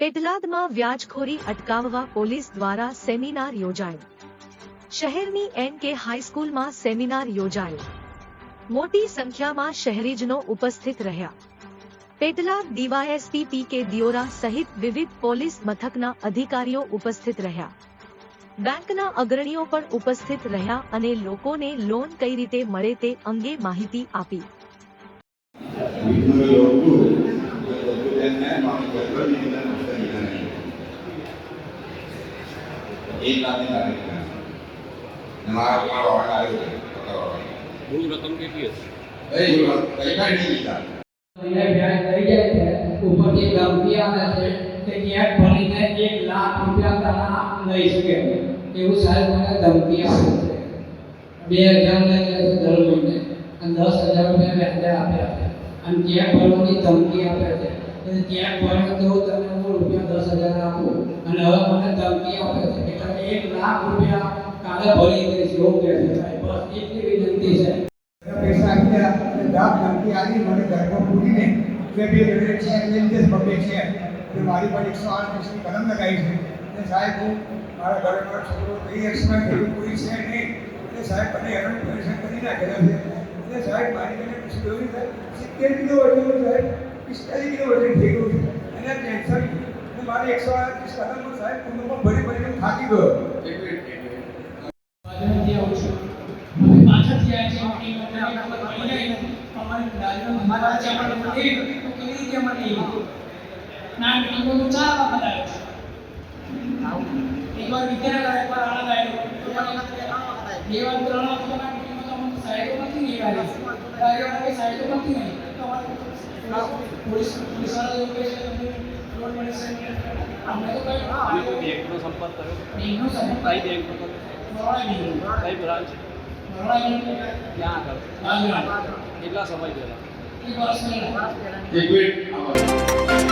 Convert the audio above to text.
પેટલાદમાં વ્યાજખોરી અટકાવવા પોલીસ દ્વારા સેમિનાર યોજાયો. શહેરની એન કે હાઈસ્કૂલમાં સેમિનાર યોજાયો. મોટી સંખ્યામાં શહેરીજનો ઉપસ્થિત રહ્યા. પેટલાદ ડીવાયએસપી પી કે દિયોરા સહિત વિવિધ પોલીસ મથકના અધિકારીઓ ઉપસ્થિત રહ્યા. બેંકના અગ્રણીઓ પણ ઉપસ્થિત રહ્યા અને લોકોને લોન કઈ રીતે મળે તે અંગે માહિતી આપી. એક લાખની તારીખ મારા ઉપર વાળા આવ્યો છે પકડવા મૂળ રકમ કેટલી હશે? એ કઈ કઈ નહીં લીધા વ્યાજ લઈ જાય છે ઉપરથી ધમકી આવે છે કે ચેક ભરીને એક લાખ રૂપિયા તારા લઈ શકે એવું સાહેબ મને ધમકી આપે છે. બે હજાર લઈ લે છે દર મહિને અને દસ હજાર રૂપિયા વ્યાજે આપ્યા છે. અને ચેક ભરવાની ધમકી આપે છે. ચેક ભરે તો તમે હું રૂપિયા દસ હજાર આપું. અને હવે મને ધમકી આપે. એક લાખ રૂપિયા કાલે ભરી દઈશ એવું કહે છે સાહેબ બસ એટલી વિનંતી છે પૈસા આપ્યા અને દાબ ધમકી આવી મને ઘરમાં પૂરીને કે બે જોડે છે લઈ લીધે બબે છે અને મારી પર એકસો આઠ વર્ષની કલમ લગાવી છે અને સાહેબ હું મારા ઘરે મારો છોકરો કઈ એક્સમાં થયું કોઈ છે નહીં અને સાહેબ મને હેરાન પરેશાન કરી નાખેલા છે અને સાહેબ મારી મને પૂછી ગયું છે સિત્તેર કિલો વજન સાહેબ પિસ્તાલીસ કિલો વજન થઈ ગયું છે એના ટેન્શન અને મારે એકસો આઠ કદમ સાહેબ કુટુંબમાં ભરી ભરીને થાકી ગયો. પોલીસ પોલીસવાળા એવું છે બેંકનો સંપર્ક કર્યો કઈ બેંકનો કઈ બ્રાન્ચ ક્યાં આગળ કેટલા સમય પહેલા એક મિનિટ